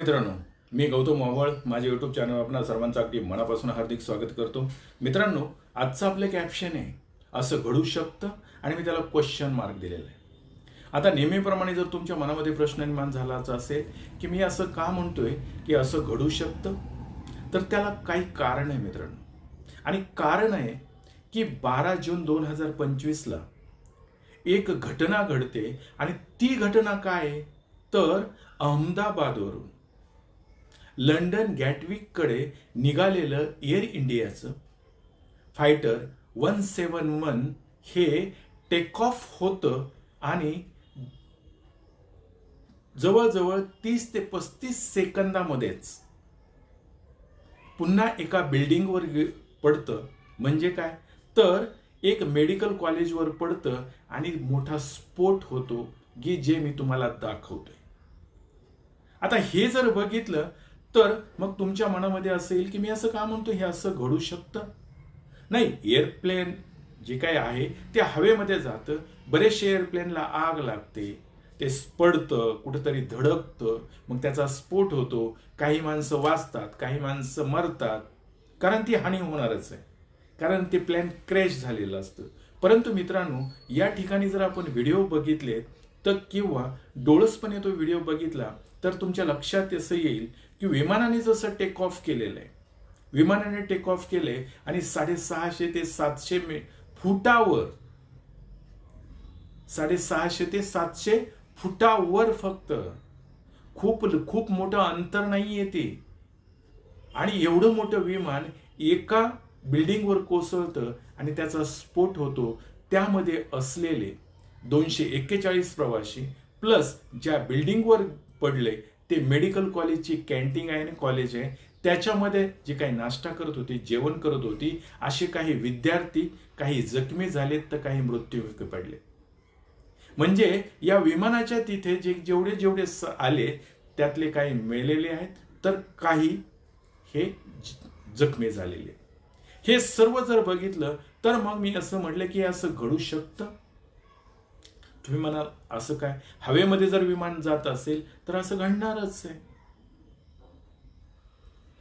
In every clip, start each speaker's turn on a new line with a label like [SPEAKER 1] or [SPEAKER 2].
[SPEAKER 1] मित्रांनो मी गौतम मावळ माझ्या YouTube channel आपणा सर्वांचं अगदी मनापासून हार्दिक स्वागत करतो. मित्रांनो आजचं आपलं कॅप्शन आहे असं घडू शकतं आणि मी त्याला क्वेश्चन मार्क दिलेला आहे. आता नेहमीप्रमाणे जर तुमच्या मनामध्ये प्रश्न निर्माण झालाच असेल की मी असं का म्हणतोय की असं घडू शकतं? तर त्याला काही कारण आहे मित्रांनो. आणि कारण आहे की बारा जून दोन हजार पंचवीसला एक घटना घडते आणि ती घटना काय? आहे? तर अहमदाबादवरून. लंडन गॅटविककडे निघालेलं एअर इंडियाचं फायटर वन सेवन वन हे टेक ऑफ होतं आणि जवळजवळ तीस ते पस्तीस सेकंदामध्येच पुन्हा एका बिल्डिंगवर पडतं. म्हणजे काय? तर एक मेडिकल कॉलेजवर पडतं आणि मोठा स्फोट होतो की जे मी तुम्हाला दाखवतोय. आता हे जर बघितलं तर मग तुमच्या मनामध्ये असेल की मी असं का म्हणतो हे असं घडू शकतं? नाही एअरप्लेन जे काय आहे ते हवेमध्ये जातं. बरेचसे एअरप्लेनला आग लागते. ते स्पडतं कुठेतरी धडकतं. मग त्याचा स्फोट होतो. काही माणसं वाचतात काही माणसं मरतात. कारण ती हानी होणारच आहे. कारण ते प्लॅन क्रॅश झालेलं असतं. परंतु मित्रांनो या ठिकाणी जर आपण व्हिडिओ बघितले तर किंवा डोळसपणे तो व्हिडिओ बघितला तर तुमच्या लक्षात असं येईल की विमानाने जसं टेक ऑफ केलेलं आहे विमानाने टेक ऑफ केले आणि साडेसहाशे ते सातशे मे फुटावर साडेसहाशे ते सातशे फुटावर फक्त खूप खूप मोठं अंतर नाही येते आणि एवढं मोठं विमान एका बिल्डिंगवर कोसळतं आणि त्याचा स्फोट होतो. त्यामध्ये असलेले दोनशे एक्केचाळीस प्रवासी प्लस ज्या बिल्डिंगवर पडले ते मेडिकल कॉलेजची कॅन्टीन आहे आणि कॉलेज आहे. त्याच्यामध्ये जे काही नाश्ता करत होती जेवण करत होती असे काही विद्यार्थी काही जखमी झालेत तर काही मृत्यूमुखी पडले. म्हणजे या विमानाच्या तिथे जे जेवढे जेवढे स- आले त्यातले काही मेलेले आहेत तर काही हे जखमी झालेले. हे सर्व जर बघितलं तर मग मी असं म्हटलं की असं घडू शकतं? तुम्ही म्हणाल असं काय? हवेमध्ये जर विमान जात असेल तर असं घडणारच आहे.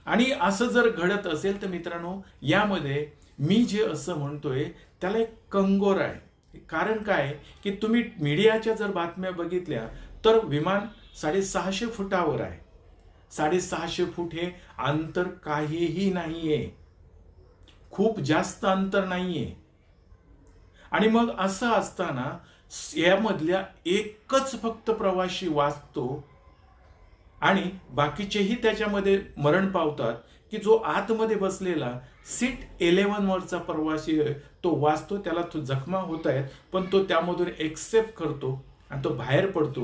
[SPEAKER 1] आणि असं जर घडत असेल तर मित्रांनो यामध्ये मी जे असं म्हणतोय त्याला एक कंगोर आहे. कारण काय? की तुम्ही मीडियाच्या जर बातम्या बघितल्या तर विमान साडेसहाशे फुटावर आहे. साडेसहाशे फूट हे अंतर काहीही नाहीये. खूप जास्त अंतर नाहीये. आणि मग असं असताना यामधल्या एकच फक्त प्रवाशी वाचतो आणि बाकीचेही त्याच्यामध्ये मरण पावतात की जो आतमध्ये बसलेला सीट इलेव्हनवरचा प्रवासी आहे, तो वाचतो त्याला तो जखमा होत आहेत पण तो त्यामधून एक्सेप्ट करतो आणि तो बाहेर पडतो.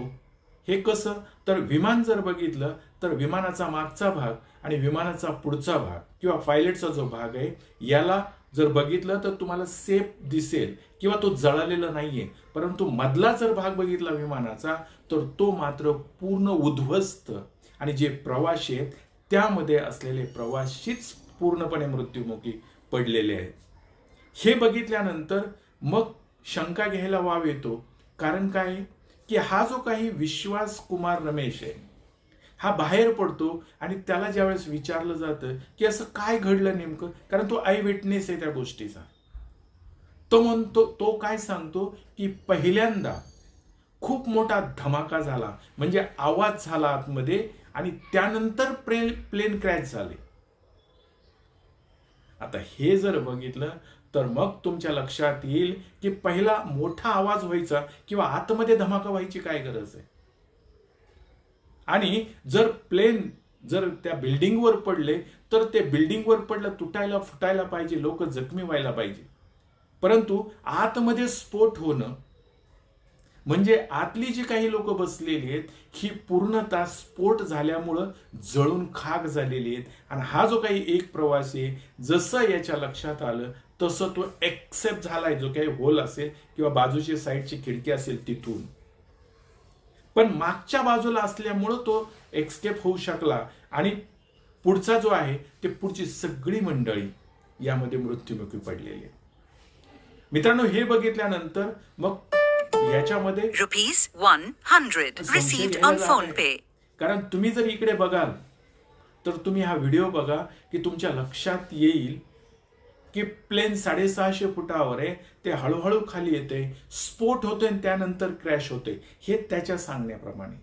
[SPEAKER 1] हे कसं? तर विमान जर बघितलं तर विमानाचा मागचा भाग आणि विमानाचा पुढचा भाग किंवा पायलटचा जो भाग आहे याला जर बघितलं तर तुम्हाला सेफ दिसेल किंवा तो जळालेला नाहीये. परंतु मधला जर भाग बघितला विमानाचा तर तो मात्र पूर्ण उद्ध्वस्त. आणि जे प्रवाशी आहेत त्यामध्ये असलेले प्रवाशीच पूर्णपणे मृत्युमुखी पडलेले आहेत. हे बघितल्यानंतर मग शंका घ्यायला वाव येतो. कारण काय? की हा जो काही विश्वास कुमार रमेश आहे हा बाहेर पडतो आणि त्याला ज्यावेळेस विचारलं जातं की असं काय घडलं नेमकं? कारण तो आय विटनेस आहे त्या गोष्टीचा. तो म्हणतो तो काय सांगतो की पहिल्यांदा खूप मोठा धमाका झाला. म्हणजे आवाज झाला आतमध्ये आणि त्यानंतर प्लेन प्लेन क्रॅश झाले. आता हे जर बघितलं तर मग तुमच्या लक्षात येईल की पहिला मोठा आवाज व्हायचा किंवा आतमध्ये धमाका व्हायची काय गरज आहे? आणि जर प्लेन जर त्या बिल्डिंगवर पडले तर ते बिल्डिंगवर पडलं तुटायला फुटायला पाहिजे लोक जखमी व्हायला पाहिजे. परंतु आतमध्ये स्फोट होणं म्हणजे आतली जी काही लोक बसलेली आहेत ही पूर्णतः स्फोट झाल्यामुळं जळून खाक झालेली आहेत. आणि हा जो काही एक प्रवासी आहे जसं याच्या लक्षात आलं तसं तो एक्सेप्ट झालाय जो काही होल असेल किंवा बाजूची साईडची खिडकी असेल तिथून. पण मागच्या बाजूला असल्यामुळं तो एक्सकेप होऊ शकला आणि पुढचा जो आहे ते पुढची सगळी मंडळी यामध्ये मृत्युमुखी पडलेली मित्रांनो हे बघितल्यानंतर मग याच्यामध्ये
[SPEAKER 2] 100 received on
[SPEAKER 1] यायला
[SPEAKER 2] phone
[SPEAKER 1] आहे.
[SPEAKER 2] pay.
[SPEAKER 1] कारण तुम्ही जर इकडे बघाल तर तुम्ही हा व्हिडिओ बघा की तुमच्या लक्षात येईल की प्लेन साडेसहाशे फुटावर आहे ते हळूहळू खाली येते स्फोट होतोय आणि त्यानंतर क्रॅश होते. हे त्याच्या सांगण्याप्रमाणे.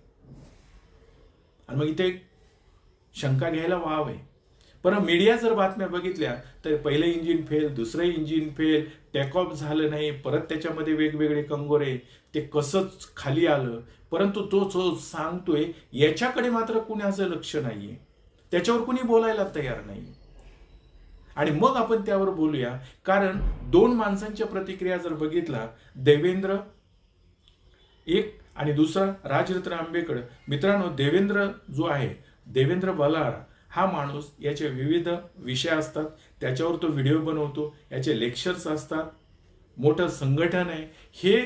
[SPEAKER 1] आणि मग इथे शंका घ्यायला वाव आहे. पर मीडिया जर बातम्या बघितल्या तर पहिलं इंजिन फेल दुसरं इंजिन फेल टेकऑफ झालं नाही परत त्याच्यामध्ये वेगवेगळे कंगोरे ते कसंच खाली आलं? परंतु तो जो सांगतोय याच्याकडे मात्र कुणाचं लक्ष नाहीये. त्याच्यावर कुणी बोलायला तयार नाही आणि मग आपण त्यावर बोलूया. कारण दोन माणसांच्या प्रतिक्रिया जर बघितला देवेंद्र एक आणि दुसरा राजरत्न आंबेकर मित्रांनो देवेंद्र जो आहे देवेंद्र बलारा हा माणूस याचे विविध विषय असतात. त्याच्यावर तो व्हिडिओ बनवतो याचे लेक्चर्स असतात. मोठं संघटन आहे. हे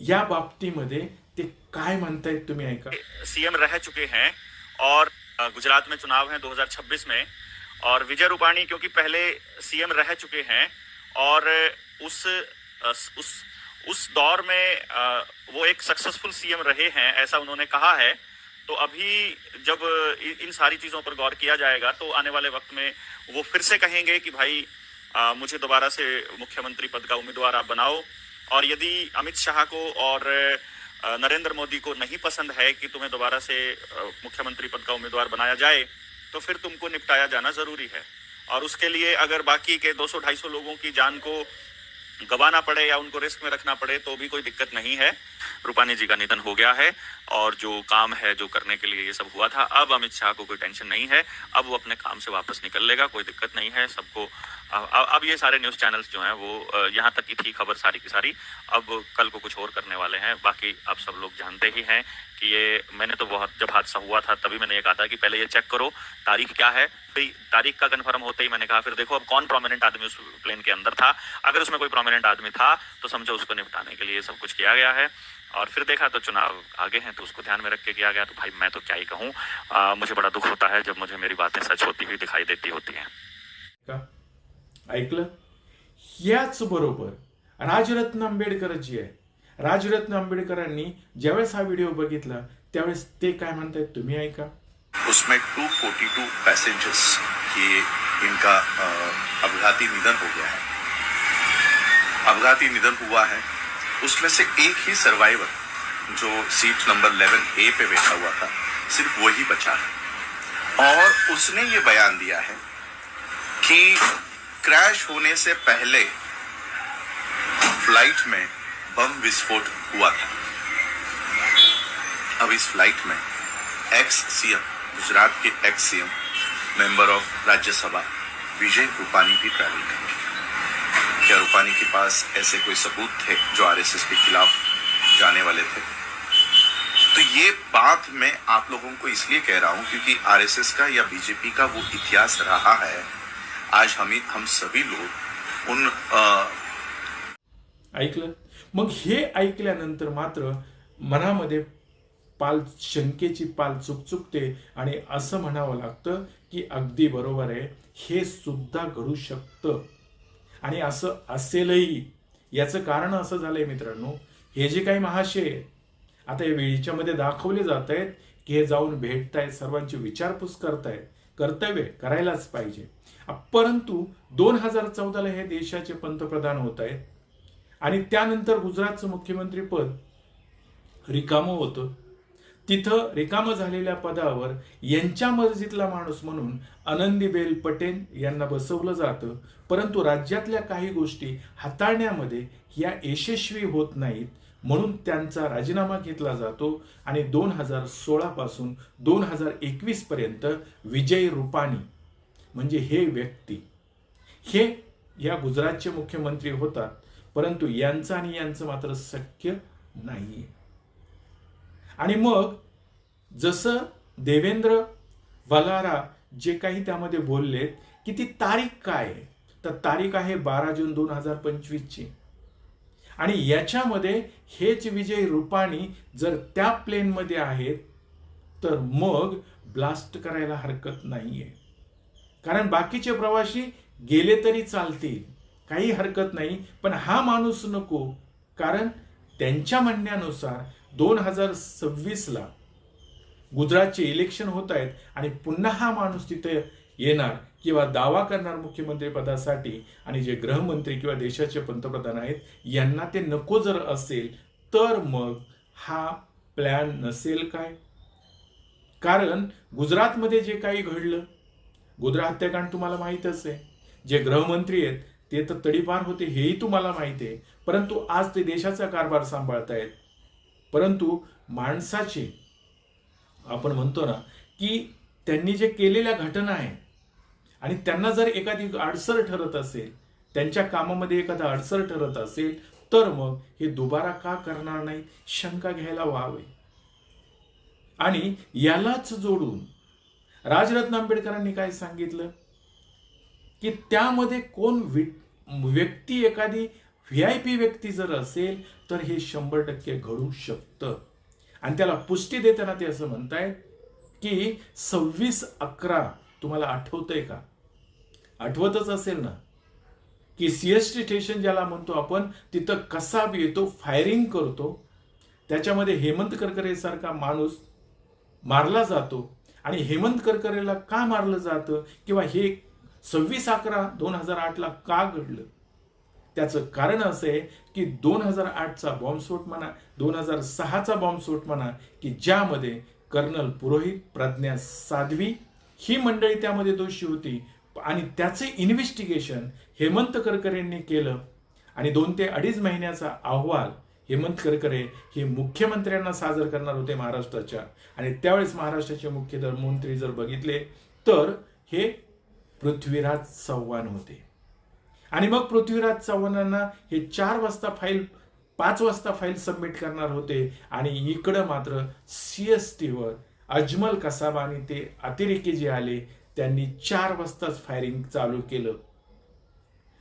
[SPEAKER 1] या बाबतीमध्ये ते काय म्हणतायत तुम्ही ऐका.
[SPEAKER 2] सीएम रह चुके हैं और गुजरात में चुनाव है 2026 में. और विजय रूपाणी क्योंकि पहले सीएम रह चुके हैं और उस उस उस दौर में वो एक सक्सेसफुल सीएम रहे हैं ऐसा उन्होंने कहा है। तो अभी जब इन सारी चीज़ों पर गौर किया जाएगा तो आने वाले वक्त में वो फिर से कहेंगे कि भाई अ, मुझे दोबारा से मुख्यमंत्री पद का उम्मीदवार आप बनाओ। और यदि अमित शाह को और नरेंद्र मोदी को नहीं पसंद है कि तुम्हें दोबारा से मुख्यमंत्री पद का उम्मीदवार बनाया जाए तो फिर तुमको निपटाया जाना जरूरी है। और उसके लिए अगर बाकी के 200-250 लोगों की जान को गंवाना पड़े या उनको रिस्क में रखना पड़े तो भी कोई दिक्कत नहीं है। रूपानी जी का निधन हो गया है और जो काम है, जो करने के लिए ये सब हुआ था, अब अमित शाह को कोई टेंशन नहीं है। अब वो अपने काम से वापस निकल लेगा, कोई दिक्कत नहीं है, सबको अब ये सारे न्यूज़ चैनल्स जो हैं, वो यहाँ तक की थी खबर सारी की सारी। अब कल को कुछ और करने वाले हैं, बाकी आप सब लोग जानते ही हैं कि ये, मैंने तो बहुत, जब हादसा हुआ था, तभी मैंने ये कहा था कि पहले ये चेक करो, तारीख क्या है? फिर तारीख का कंफर्म होते ही मैंने कहा, फिर देखो अब कौन प्रोमिनेंट आदमी उस प्लेन के अंदर था? अगर उसमें कोई प्रोमिनेंट आदमी था तो समझो उसको निपटाने के लिए सब कुछ किया गया है। और फिर देखा तो चुनाव आगे हैं तो उसको ध्यान में रख के किया गया तो भाई मैं तो क्या ही कहूँ मुझे बड़ा दुख होता है जब मुझे मेरी बातें सच होती हुई दिखाई देती होती हैं।
[SPEAKER 1] ऐकलं? याच बरोबर राजरत्न आंबेडकर जी आहे. राजरत्न आंबेडकरांनी ज्यावेळेस हा व्हिडिओ बघितला त्यावेळेस ते काय म्हणतायत तुम्ही ऐका.
[SPEAKER 3] उसमें 242 पैसेंजर्स ये इनका अपघाती निधन हो गया है। अपघाती निधन हुआ है उसमें से एक ही सर्वाइवर जो सीट नंबर 11 ए पे बैठा हुआ था, सिर्फ़ वही बचा है। और उसने ये बयान दिया है कि क्रैश होने से पहले फ़्लाइट में बम विस्फोट हुआ था। अब इस फ़्लाइट में ex CM Gujarat K ex CM member of Rajya Sabha, Vijay Rupani भी ट्रैवल करेंगे। क्या रूपानी के पास ऐसे कोई सबूत थे जो आरएसएस के खिलाफ जाने वाले थे? तो ये बात मैं आप लोगों को इसलिए कह रहा हूं क्योंकि आरएसएस का या बीजेपी का वो इतिहास रहा है। आज हम हम सभी लोग उन
[SPEAKER 1] ऐकलं? मग हे ऐकल्यानंतर मात्र मनामध्ये पाल शंकेची पाल चुकचुकते आणि असं म्हणावं लागतं की अगदी बरोबर आहे हे सुद्धा घडू शकतं. आणि असं असेलही. याचं कारण असं झालंय मित्रांनो हे जे काही महाशय आहेत आता या वेळीच्यामध्ये दाखवले जात आहेत की हे जाऊन भेटतायत सर्वांची विचारपूस करतायत कर्तव्य करायलाच पाहिजे. परंतु दोन हजार चौदाला हे देशाचे पंतप्रधान होत आहेत आणि त्यानंतर गुजरातचं मुख्यमंत्री पद रिकामं होतं. तिथं रिकामं झालेल्या पदावर यांच्या मर्जीतला माणूस म्हणून आनंदीबेल पटेल यांना बसवलं जातं. परंतु राज्यातल्या काही गोष्टी हाताळण्यामध्ये या यशस्वी होत नाहीत म्हणून त्यांचा राजीनामा घेतला जातो आणि दोन हजार सोळापासून दोन हजार एकवीसपर्यंत विजय रूपानी म्हणजे हे व्यक्ती. हे या गुजरातचे मुख्यमंत्री होतात परंतु यांचं आणि यांचं मात्र शक्य नाही आणि मग जसं देवेंद्र वलारा जे काही त्यामध्ये बोललेत की ती तारीख काय आहे? तर तारीख आहे बारा जून दोन हजार पंचवीसची. आणि याच्यामध्ये हेच विजय रूपाणी जर त्या प्लेनमध्ये आहेत तर मग ब्लास्ट करायला हरकत नाहीये. कारण बाकीचे प्रवासी गेले तरी चालतील काही हरकत नाही पण हा माणूस नको. कारण त्यांच्या म्हणण्यानुसार दोन हजार सव्वीसला गुजरातचे इलेक्शन होत आहेत आणि पुन्हा हा माणूस तिथे येणार किंवा दावा करणार मुख्यमंत्रीपदासाठी आणि जे गृहमंत्री किंवा देशाचे पंतप्रधान आहेत यांना ते नको जर असेल तर मग हा प्लॅन नसेल काय? कारण गुजरातमध्ये जे काही घडलं गुजरात हत्याकांड तुम्हाला माहीतच आहे. जे गृहमंत्री आहेत ते तर तडीपार होते हेही तुम्हाला माहिती आहे. परंतु आज ते देशाचा कारभार सांभाळतायत. परंतु माणसाचे आपण म्हणतो ना की त्यांनी जे केलेल्या घटना आहे आणि त्यांना जर एखादी अडसर ठरत असेल त्यांच्या कामामध्ये एखादा अडसर ठरत असेल तर मग हे दुबारा का करणार नाही? शंका घ्यायला व्हावे. आणि यालाच जोडून राजरत्न आंबेडकरांनी काय सांगितलं? की त्यामध्ये कोण व्यक्ती एखादी व्ही आय पी व्यक्ती जर असेल तर हे शंभर टक्के घडू शकतं. आणि त्याला पुष्टी देताना ते असं म्हणतायत की सव्वीस अकरा तुम्हाला आठवतंय का? आठवतच असेल ना? की सी एस टी स्टेशन ज्याला म्हणतो आपण तिथं कसा बी येतो फायरिंग करतो त्याच्यामध्ये हेमंत करकरेसारखा माणूस मारला जातो. आणि हेमंत करकरेला का मारलं जातं? किंवा हे सव्वीस अकरा दोन हजार आठला का घडलं? त्याचं कारण असं आहे की दोन हजार आठचा बॉम्बस्फोट म्हणा दोन हजार सहाचा बॉम्बस्फोट म्हणा की ज्यामध्ये कर्नल पुरोहित प्रज्ञा साध्वी ही मंडळी त्यामध्ये दोषी होती. आणि त्याचे इन्व्हेस्टिगेशन हेमंत करकरेंनी केलं. आणि दोन ते अडीच महिन्याचा अहवाल हेमंत करकरे हे मुख्यमंत्र्यांना सादर करणार होते महाराष्ट्राच्या. आणि त्यावेळेस महाराष्ट्राचे मुख्यमंत्री जर बघितले तर हे पृथ्वीराज चव्हाण होते. आणि मग पृथ्वीराज चव्हाणांना हे चार वाजता फाईल पाच वाजता फाईल सबमिट करणार होते. आणि इकडं मात्र सी एस टीवर अजमल कसाब आणि ते अतिरेकी जे आले त्यांनी चार वाजताच फायरिंग चालू केलं.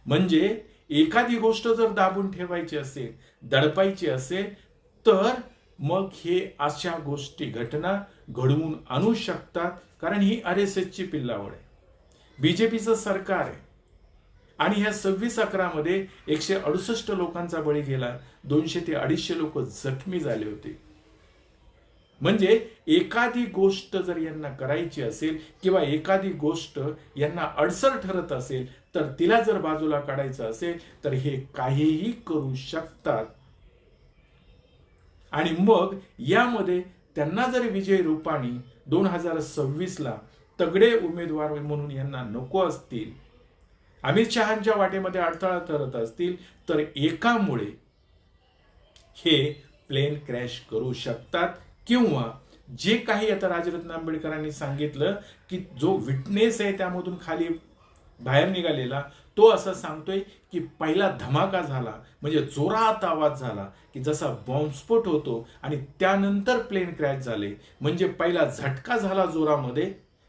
[SPEAKER 1] म्हणजे एखादी गोष्ट जर दाबून ठेवायची असेल दडपायची असेल तर मग हे अशा गोष्टी घटना घडवून आणू शकतात कारण ही आर एस एसची पिल्लावड आहे. बीजेपीचं सरकार आहे. आणि ह्या सव्वीस अकरामध्ये एकशे अडुसष्ट लोकांचा बळी गेला. दोनशे ते अडीचशे लोक जखमी झाले होते. म्हणजे एखादी गोष्ट जर यांना करायची असेल किंवा एखादी गोष्ट यांना अडसर ठरत असेल तर तिला जर बाजूला काढायचं असेल तर हे काहीही करू शकतात. आणि मग यामध्ये त्यांना जर विजय रूपाणी दोन हजार सव्वीसला तगडे उमेदवार म्हणून यांना नको असतील अमित शहांच्या वाटेमध्ये अडथळा ठरत असतील तर एकामुळे हे प्लेन क्रॅश करू शकतात. किंवा जे काही आता राजरत्न आंबेडकरांनी सांगितलं की जो विटनेस आहे त्यामधून खाली बाहेर निघालेला तो असं सांगतोय की पहिला धमाका झाला म्हणजे जोरात आवाज झाला की जसा बॉम्बस्फोट होतो आणि त्यानंतर प्लेन क्रॅश झाले. म्हणजे पहिला झटका झाला जोरामध्ये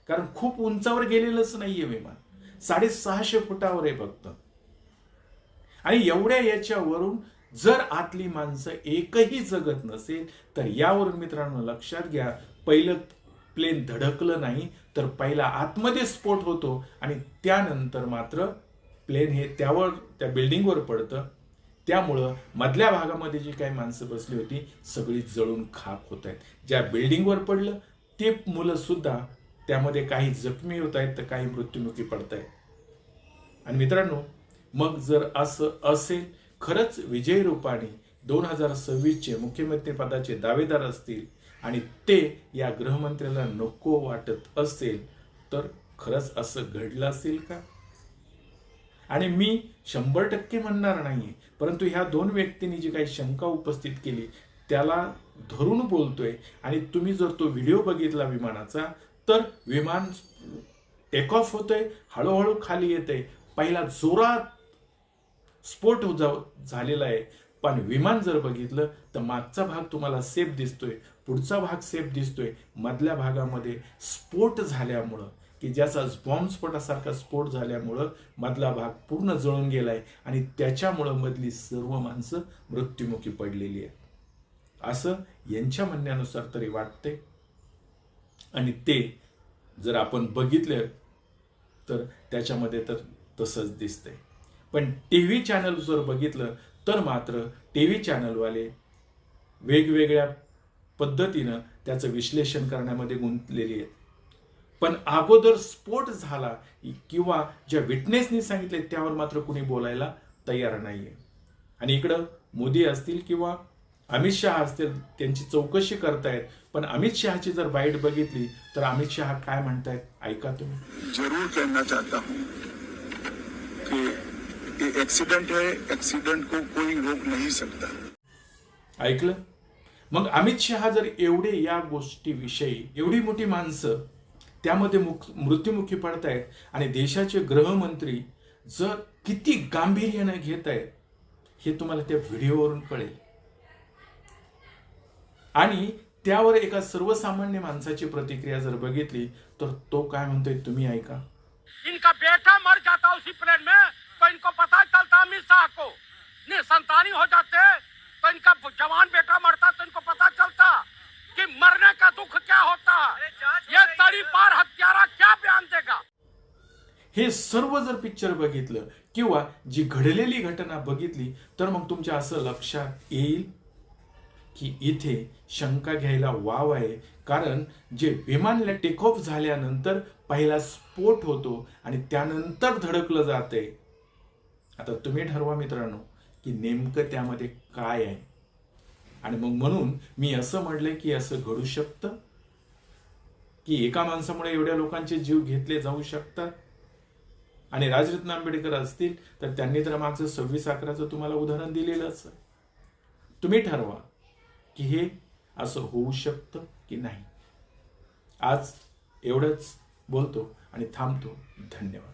[SPEAKER 1] कारण खूप उंचावर गेलेलंच नाहीये विमान. साडेसहाशे फुटावर आहे फक्त. आणि एवढ्या याच्यावरून जर आतली माणसं एकही जगत नसेल तर यावरून मित्रांनो लक्षात घ्या पहिलं प्लेन धडकलं नाही तर पहिला आतमध्ये स्फोट होतो आणि त्यानंतर मात्र प्लेन हे त्यावर त्या बिल्डिंगवर पडतं. त्यामुळं मधल्या भागामध्ये जी काही माणसं बसली होती सगळी जळून खाक होत आहेत. ज्या बिल्डिंगवर पडलं ते मुलं सुद्धा त्यामध्ये काही जखमी होत आहेत तर काही मृत्युमुखी पडत आहेत. आणि मित्रांनो मग जर असं असेल खरंच विजय रूपाणी दोन हजार सव्वीसचे मुख्यमंत्रीपदाचे दावेदार असतील आणि ते या गृहमंत्र्याला नको वाटत असेल तर खरंच असं घडलं असेल का? आणि मी शंभर टक्के म्हणणार नाही परंतु ह्या दोन व्यक्तींनी जी काही शंका उपस्थित केली त्याला धरून बोलतोय. आणि तुम्ही जर तो व्हिडिओ बघितला विमानाचा तर विमान टेक ऑफ होतंय हळूहळू खाली येते पहिला जोरात स्फोट जा- झालेला आहे. पण विमान जर बघितलं तर मागचा भाग तुम्हाला सेफ दिसतोय. पुढचा भाग सेफ दिसतोय. मधल्या भागामध्ये स्फोट झाल्यामुळं की ज्याचा बॉम्बस्फोटासारखा स्फोट झाल्यामुळं मधला भाग पूर्ण जळून गेलाय. आणि त्याच्यामुळं मधली सर्व माणसं मृत्युमुखी पडलेली आहेत. असं यांच्या म्हणण्यानुसार तरी वाटते आणि ते जर आपण बघितलं तर त्याच्यामध्ये तर तसंच दिसतंय. पण टी व्ही चॅनल जर बघितलं तर मात्र टी व्ही चॅनलवाले वेगवेगळ्या पद्धतीनं त्याचं विश्लेषण करण्यामध्ये गुंतलेली आहेत. पण अगोदर स्फोट झाला किंवा ज्या विटनेसनी सांगितले त्यावर मात्र कुणी बोलायला तयार नाही आहे आणि इकडं मोदी असतील किंवा अमित शहा असतील त्यांची चौकशी करतायत. पण अमित शहाची जर बाईट बघितली तर अमित शहा काय म्हणतायत? ऐका तुम्ही.
[SPEAKER 4] जरूर कहना चाहता हूं. कि ये एक्सीडेंट है एक्सीडेंट को कोई रोक नहीं सकता
[SPEAKER 1] ऐकलं? मग अमित शहा जर एवढे या गोष्टीविषयी एवढी मोठी माणसं त्यामध्ये मुक मृत्युमुखी पडतायत आणि देशाचे गृहमंत्री जर किती गांभीर्यानं घेत आहेत हे तुम्हाला त्या व्हिडिओवरून कळेल. आणि त्यावर एका सर्वसामान्य माणसाची प्रतिक्रिया जर बघितली तर तो काय म्हणतोय तुम्ही ऐका.
[SPEAKER 5] इनका बेटा मर जाता उसी प्लेन में तो इनको पता चलता अमित शाह को। निसंतानी हो जाते तो इनका जवान बेटा मरता तो इनको पता चलता कि मरने का दुख क्या होता। ये तड़ी पार हत्यारा क्या बयान देगा?
[SPEAKER 1] हे सर्व जर पिक्चर बघितलं किंवा जी घडलेली घटना बघितली तर मग तुमच्या असं लक्षात येईल की इथे शंका घ्यायला वाव आहे. कारण जे विमानला टेक ऑफ झाल्यानंतर पहिला स्फोट होतो आणि त्यानंतर धडकलं जाते. आता तुम्ही ठरवा मित्रांनो की नेमकं त्यामध्ये काय आहे? आणि मग म्हणून मी असं म्हटलंय की असं घडू शकतं? की एका माणसामुळे एवढ्या लोकांचे जीव घेतले जाऊ शकतात? आणि राजरत्न आंबेडकर असतील तर त्यांनी तर मागचं सव्वीस अकराचं तुम्हाला उदाहरण दिलेलंच आहे. तुम्ही ठरवा. की हे असं होऊ शकतं की नाही. आज एवढंच बोलतो आणि थांबतो. धन्यवाद.